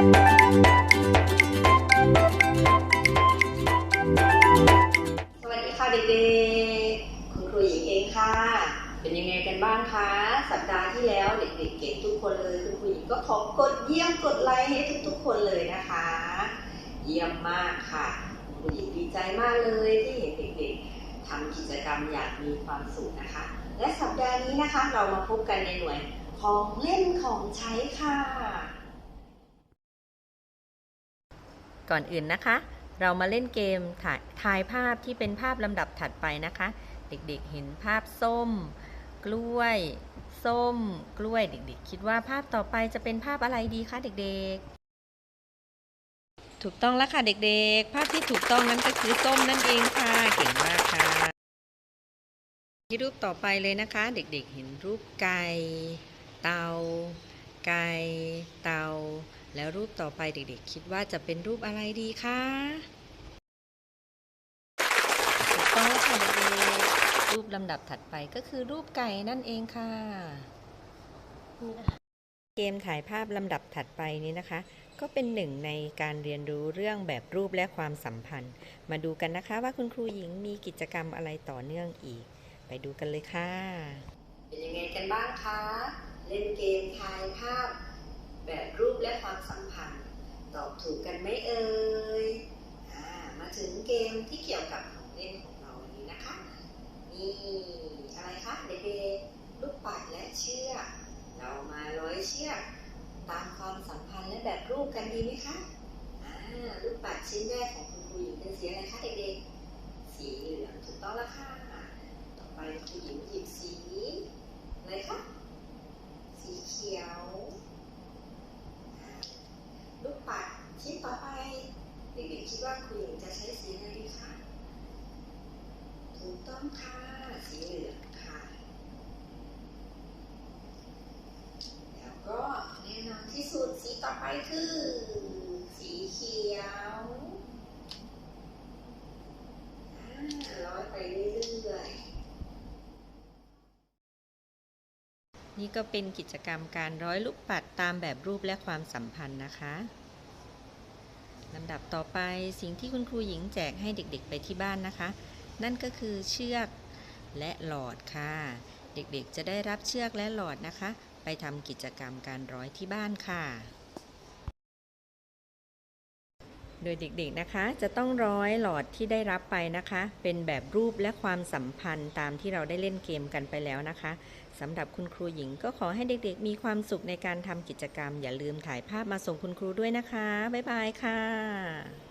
สวัสดีค่ะเด็กๆ คุณครูหญิงเองค่ะ เป็นยังไงกันบ้างคะ สัปดาห์ที่แล้วเด็กๆเก่งทุกคนเลย คุณครูหญิงก็ขอกดเยี่ยมกดไลค์ให้ทุกๆคนเลยนะคะ เยี่ยมมากค่ะ คุณครูหญิงดีใจมากเลยที่เห็นเด็กๆทำกิจกรรมอย่างมีความสุขนะคะ และสัปดาห์นี้นะคะเรามาพบกันในหน่วยของเล่นของใช้ค่ะ ก่อนอื่นนะคะ เรามาเล่นเกมถ่ายทายภาพที่เป็นภาพลำดับถัดไปนะคะ เด็กๆเห็นภาพส้ม กล้วย ส้ม กล้วยเด็ก ๆ คิดว่าภาพต่อไปจะเป็นภาพอะไรดีคะเด็กๆถูกต้องแล้วค่ะเด็กๆ ภาพที่ถูกต้องนั้นก็คือส้มนั่นเองค่ะเก่งมากค่ะที่รูปต่อไปเลยนะคะ เด็กๆ เห็นรูปไก่ เตา ไก่ เตา แล้วรูปต่อไปเด็กๆ คิดว่าจะเป็นรูปอะไรดีคะถูกต้องแล้วค่ะเด็กๆรูปลำดับถัดไปก็คือรูปไก่นั่นเองค่ะเกมถ่ายภาพลำดับถัดไปนี้นะคะ ก็เป็นหนึ่งในการเรียนรู้เรื่องแบบรูปและความสัมพันธ์ มาดูกันนะคะว่าคุณครูหญิงมีกิจกรรมอะไรต่อเนื่องอีก ไปดูกันเลยค่ะ เป็นยังไงกันบ้างคะ เล่นเกมทายภาพ แบบรูป และความสัมพันธ์ ตอบถูกกันไหมเอ่ยอมาถึงเกมที่เกี่ยวกับของเล่นของเราวันนี้นะคะนี่อะไรคะเด็กๆลูกปัดและเชือกเรามาร้อยเชือกตามความสัมพันธ์และแบบรูปกันดีไหมคะลูกปัดชิ้นแรกของคุณครูหญิงเป็นสีอะไรคะเด็กๆ สีเหลืองถูกต้องแล้วค่ะ ต่อไปครูหญิงหยิบสีอะไรคะ สีเขียวอ่าลูกปัดชิ้นต่อไป เด็กๆคิด ว่าครูหญิงจะใช้สีอะไรดีคะถูกต้องค่ะ สีเหลืองค่ะ แล้วก็แน่นอนที่สุดสีต่อไปคือ สีเขียวร้อยไปเรื่อยๆ นี่ก็เป็นกิจกรรมการร้อยลูกปัดตามแบบรูปและความสัมพันธ์นะคะ ลำดับต่อไปสิ่งที่คุณครูหญิงแจกให้เด็กๆไปที่บ้านนะคะ นั่นก็คือเชือกและหลอดค่ะ เด็กๆจะได้รับเชือกและหลอดนะคะ ไปทำกิจกรรมการร้อยที่บ้านค่ะ โดยเด็กๆนะคะ จะต้องร้อยหลอดที่ได้รับไปนะคะ เป็นแบบรูปและความสัมพันธ์ตามที่เราได้เล่นเกมกันไปแล้วนะคะสำหรับคุณครูหญิงก็ขอให้เด็กๆ มีความสุขในการทำกิจกรรม อย่าลืมถ่ายภาพมาส่งคุณครูด้วยนะคะ บ๊ายบายค่ะ